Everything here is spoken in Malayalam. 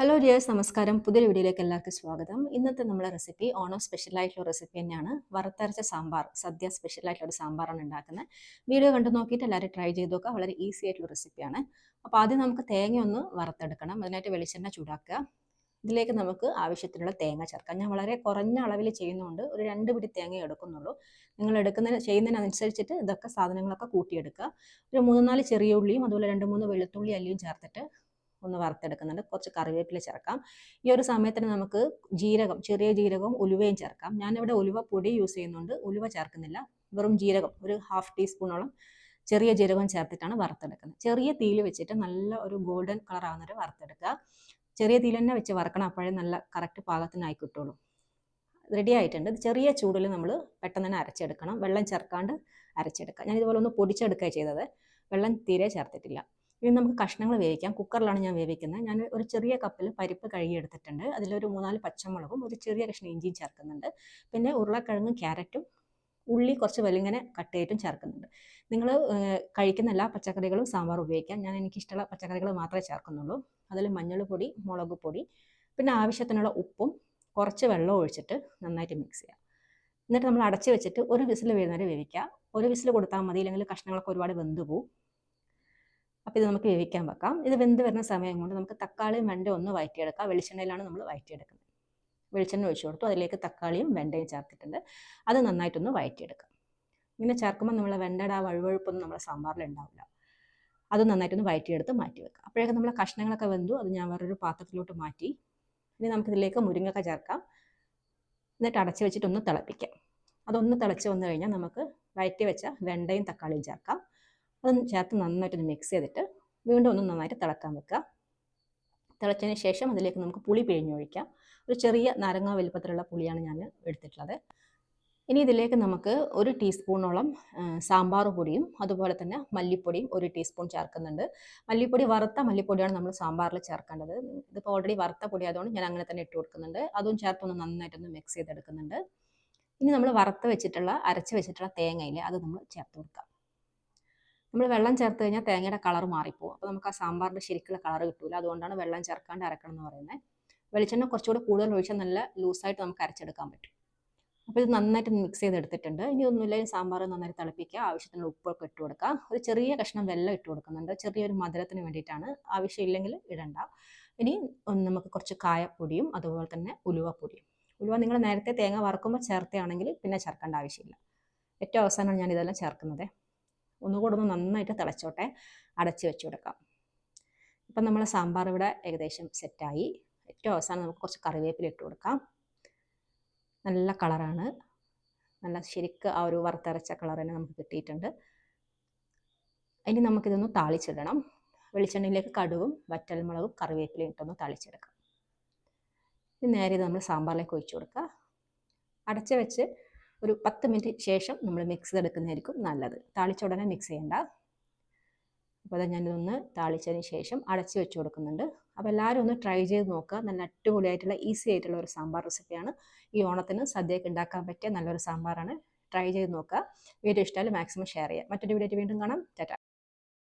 ഹലോ ഡിയേഴ്സ് നമസ്കാരം. പുതിയ വീഡിയോയിലേക്ക് എല്ലാവർക്കും സ്വാഗതം. ഇന്നത്തെ നമ്മളെ റെസിപ്പി ഓണം സ്പെഷ്യൽ ആയിട്ടുള്ള റെസിപ്പി തന്നെയാണ്. വറുത്തരച്ച സാമ്പാർ. സദ്യ സ്പെഷ്യൽ ആയിട്ടുള്ള ഒരു സാമ്പാറാണ് ഉണ്ടാക്കുന്നത്. വീഡിയോ കണ്ടു നോക്കിയിട്ട് എല്ലാവരും ട്രൈ ചെയ്ത് നോക്കുക. വളരെ ഈസി ആയിട്ടുള്ള റെസിപ്പിയാണ് അപ്പോൾ ആദ്യം നമുക്ക് തേങ്ങ ഒന്ന് വറുത്തെടുക്കണം. അതിനായിട്ട് വെളിച്ചെണ്ണ ചൂടാക്കുക. ഇതിലേക്ക് നമുക്ക് ആവശ്യത്തിനുള്ള തേങ്ങ ചേർക്കാം. ഞാൻ വളരെ കുറഞ്ഞ അളവിൽ ചെയ്യുന്നതുകൊണ്ട് ഒരു രണ്ട് പിടി തേങ്ങ എടുക്കുന്നുള്ളൂ. നിങ്ങൾ എടുക്കുന്നതിന് ചെയ്യുന്നതിനനുസരിച്ചിട്ട് ഇതൊക്കെ സാധനങ്ങളൊക്കെ കൂട്ടിയെടുക്കുക. ഒരു മൂന്ന് നാല് ചെറിയ ഉള്ളിയും അതുപോലെ രണ്ട് മൂന്ന് വെളുത്തുള്ളി അല്ലിയും ചേർത്തിട്ട് ഒന്ന് വറുത്തെടുക്കുന്നുണ്ട്. കുറച്ച് കറിവേപ്പില ചേർക്കാം. ഈ ഒരു സമയത്തിന് നമുക്ക് ജീരകം ചെറിയ ജീരകവും ഉലുവയും ചേർക്കാം. ഞാനിവിടെ ഉലുവ പൊടി യൂസ് ചെയ്യുന്നുണ്ട്. ഉലുവ ചേർക്കുന്നില്ല. വെറും ജീരകം ഒരു ഹാഫ് ടീസ്പൂണോളം ചെറിയ ജീരകം ചേർത്തിട്ടാണ് വറുത്തെടുക്കുന്നത്. ചെറിയ തീയിൽ വെച്ചിട്ട് നല്ല ഒരു ഗോൾഡൻ കളർ ആവുന്നവരെ വറുത്തെടുക്കുക. ചെറിയ തീയിൽ തന്നെ വെച്ച് വറക്കണം. അപ്പോഴേ നല്ല കറക്റ്റ് പാകത്തിനായി കിട്ടുള്ളൂ. റെഡി ആയിട്ടുണ്ട്. ചെറിയ ചൂടിൽ നമ്മൾ പെട്ടെന്ന് തന്നെ അരച്ചെടുക്കണം. വെള്ളം ചേർക്കാണ്ട് അരച്ചെടുക്കുക. ഞാൻ ഇതുപോലെ ഒന്ന് പൊടിച്ചെടുക്കുക ചെയ്തത്. വെള്ളം തീരെ ചേർത്തിട്ടില്ല. ഇനി നമുക്ക് കഷ്ണങ്ങൾ വേവിക്കാം. കുക്കറിലാണ് ഞാൻ വേവിക്കുന്നത്. ഞാൻ ഒരു ചെറിയ കപ്പിൽ പരിപ്പ് കഴുകിയെടുത്തിട്ടുണ്ട്. അതിലൊരു മൂന്നാൽ പച്ചമുളകും ഒരു ചെറിയ കഷ്ണം ഇഞ്ചിയും ചേർക്കുന്നുണ്ട്. പിന്നെ ഉരുളക്കിഴങ്ങും ക്യാരറ്റും ഉള്ളി കുറച്ച് വലിങ്ങനെ കട്ട് ചെയ്തിട്ടും ചേർക്കുന്നുണ്ട്. നിങ്ങൾ കഴിക്കുന്ന എല്ലാ പച്ചക്കറികളും സാമ്പാർ ഉപയോഗിക്കാം. ഞാൻ എനിക്കിഷ്ടമുള്ള പച്ചക്കറികൾ മാത്രമേ ചേർക്കുന്നുള്ളൂ. അതിൽ മഞ്ഞൾപ്പൊടി പൊടി മുളക് പൊടി പിന്നെ ആവശ്യത്തിനുള്ള ഉപ്പും കുറച്ച് വെള്ളം ഒഴിച്ചിട്ട് നന്നായിട്ട് മിക്സ് ചെയ്യാം. എന്നിട്ട് നമ്മൾ അടച്ച് വെച്ചിട്ട് ഒരു വിസിൽ വരുന്നവരെ വേവിക്കുക. ഒരു വിസിൽ കൊടുത്താൽ മതി. ഇല്ലെങ്കിൽ കഷ്ണങ്ങളൊക്കെ ഒരുപാട് വെന്ത് പോകും അപ്പോൾ ഇത് നമുക്ക് വേവിക്കാൻ വെക്കാം. ഇത് വെന്ത് വരുന്ന സമയം കൊണ്ട് നമുക്ക് തക്കാളിയും വെണ്ടയും ഒന്ന് വഴറ്റിയെടുക്കാം വെളിച്ചെണ്ണയിലാണ് നമ്മൾ വഴറ്റിയെടുക്കുന്നത് വെളിച്ചെണ്ണ ഒഴിച്ചു കൊടുത്തു. അതിലേക്ക് തക്കാളിയും വെണ്ടയും ചേർത്തിട്ടുണ്ട്. അത് നന്നായിട്ടൊന്ന് വഴറ്റിയെടുക്കാം ഇങ്ങനെ ചേർക്കുമ്പോൾ നമ്മളെ വെണ്ടയുടെ ആ വഴുവഴുപ്പൊന്നും നമ്മുടെ സാമ്പാറിൽ ഉണ്ടാവില്ല. അത് നന്നായിട്ടൊന്ന് വഴറ്റിയെടുത്ത് മാറ്റി വെക്കാം. അപ്പോഴേക്കും നമ്മളെ കഷ്ണങ്ങളൊക്കെ വെന്തു. അത് ഞാൻ വേറൊരു പാത്രത്തിലോട്ട് മാറ്റി. ഇനി നമുക്കിതിലേക്ക് മുരിങ്ങക്ക ചേർക്കാം. എന്നിട്ട് അടച്ചു വെച്ചിട്ടൊന്ന് തിളപ്പിക്കാം. അതൊന്ന് തിളച്ച് വന്നു കഴിഞ്ഞാൽ നമുക്ക് വഴറ്റി വെച്ച വെണ്ടയും തക്കാളിയും ചേർക്കാം. അതൊന്ന് ചേർത്ത് നന്നായിട്ടൊന്ന് മിക്സ് ചെയ്തിട്ട് വീണ്ടും ഒന്ന് നന്നായിട്ട് തിളക്കാൻ വെക്കുക. തിളച്ചതിന് ശേഷം അതിലേക്ക് നമുക്ക് പുളി പിഴിഞ്ഞൊഴിക്കാം. ഒരു ചെറിയ നാരങ്ങ വലുപ്പത്തിലുള്ള പുളിയാണ് ഞാൻ എടുത്തിട്ടുള്ളത്. ഇനി ഇതിലേക്ക് നമുക്ക് ഒരു ടീസ്പൂണോളം സാമ്പാർ പൊടിയും അതുപോലെ തന്നെ മല്ലിപ്പൊടിയും ഒരു ടീസ്പൂൺ ചേർക്കുന്നുണ്ട്. മല്ലിപ്പൊടി വറുത്ത മല്ലിപ്പൊടിയാണ് നമ്മൾ സാമ്പാറിൽ ചേർക്കേണ്ടത്. ഇതിപ്പോൾ ഓൾറെഡി വറുത്ത പൊടി ആയതുകൊണ്ട് ഞാൻ അങ്ങനെ തന്നെ ഇട്ട് കൊടുക്കുന്നുണ്ട്. അതും ചേർത്തൊന്ന് നന്നായിട്ടൊന്ന് മിക്സ് ചെയ്തെടുക്കുന്നുണ്ട്. ഇനി നമ്മൾ വറുത്ത് വെച്ചിട്ടുള്ള അരച്ച് വെച്ചിട്ടുള്ള തേങ്ങയിൽ അത് നമ്മൾ ചേർത്ത് കൊടുക്കാം. നമ്മൾ വെള്ളം ചേർത്ത് കഴിഞ്ഞാൽ തേങ്ങയുടെ കളർ മാറിപ്പോകും അപ്പോൾ നമുക്ക് ആ സാമ്പാറിന്റെ ശരിക്കുള്ള കളർ കിട്ടില്ല അതുകൊണ്ടാണ് വെള്ളം ചേർക്കാണ്ട് അരക്കണം എന്ന് പറയുന്നത് വെളിച്ചെണ്ണ കുറച്ചുകൂടി കൂടുതൽ ഒഴിച്ചാൽ നല്ല ലൂസായിട്ട് നമുക്ക് അരച്ചെടുക്കാൻ പറ്റും. അപ്പോൾ ഇത് നന്നായിട്ട് മിക്സ് ചെയ്തെടുത്തിട്ടുണ്ട്. ഇനി ഒന്നുമില്ല സാമ്പാർ നന്നായിട്ട് തിളപ്പിക്കുക. ആവശ്യത്തിന് ഉപ്പൊക്കെ ഇട്ട് കൊടുക്കുക. ഒരു ചെറിയ കഷ്ണം വെള്ളം ഇട്ട് കൊടുക്കുന്നുണ്ട്. ചെറിയൊരു മധുരത്തിന് വേണ്ടിയിട്ടാണ്. ആവശ്യമില്ലെങ്കിൽ ഇടണ്ട. ഇനി നമുക്ക് കുറച്ച് കായപ്പൊടിയും അതുപോലെ തന്നെ ഉലുവപ്പൊടിയും. ഉലുവ നിങ്ങൾ നേരത്തെ തേങ്ങ വറക്കുമ്പോൾ ചേർത്തയാണെങ്കിൽ പിന്നെ ചേർക്കേണ്ട ആവശ്യമില്ല. ഏറ്റവും അവസാനമാണ് ഞാൻ ഇതെല്ലാം ചേർക്കുന്നത്. ഒന്നുകൂടെ ഒന്ന് നന്നായിട്ട് തിളച്ചോട്ടെ. അടച്ച് വെച്ച് കൊടുക്കാം. ഇപ്പം നമ്മൾ സാമ്പാർ ഇവിടെ ഏകദേശം സെറ്റായി. ഏറ്റവും അവസാനം നമുക്ക് കുറച്ച് കറിവേപ്പില ഇട്ട് കൊടുക്കാം. നല്ല കളറാണ്. നല്ല ശരിക്ക് ആ ഒരു വറുത്തരച്ച കളർ തന്നെ നമുക്ക് കിട്ടിയിട്ടുണ്ട്. ഇനി നമുക്കിതൊന്ന് താളിച്ചിടണം. വെളിച്ചെണ്ണയിലേക്ക് കടുവും വറ്റൽമുളകും കറിവേപ്പിലയും ഇട്ടൊന്ന് താളിച്ചെടുക്കാം. ഇനി നേരെ ഇത് നമ്മൾ സാമ്പാറിലേക്ക് ഒഴിച്ചു കൊടുക്കുക. അടച്ച് വെച്ച് ഒരു പത്ത് മിനിറ്റ് ശേഷം നമ്മൾ മിക്സ് ചെയ്തെടുക്കുന്നതായിരിക്കും നല്ലത്. താളിച്ച ഉടനെ മിക്സ് ചെയ്യണ്ട. അപ്പോൾ അത് ഞാനിതൊന്ന് താളിച്ചതിന് ശേഷം അടച്ചു വെച്ച് കൊടുക്കുന്നുണ്ട്. അപ്പോൾ എല്ലാവരും ഒന്ന് ട്രൈ ചെയ്ത് നോക്കുക. നല്ല അടിപൊളിയായിട്ടുള്ള ഈസി ആയിട്ടുള്ള ഒരു സാമ്പാർ റെസിപ്പിയാണ് ഈ ഓണത്തിന് സദ്യയൊക്കെ ഉണ്ടാക്കാൻ പറ്റിയ നല്ലൊരു സാമ്പാറാണ്. ട്രൈ ചെയ്ത് നോക്കുക. വീഡിയോ ഇഷ്ടമായാലും മാക്സിമം ഷെയർ ചെയ്യുക. മറ്റൊരു വീഡിയോ വീണ്ടും കാണാം. ടാറ്റ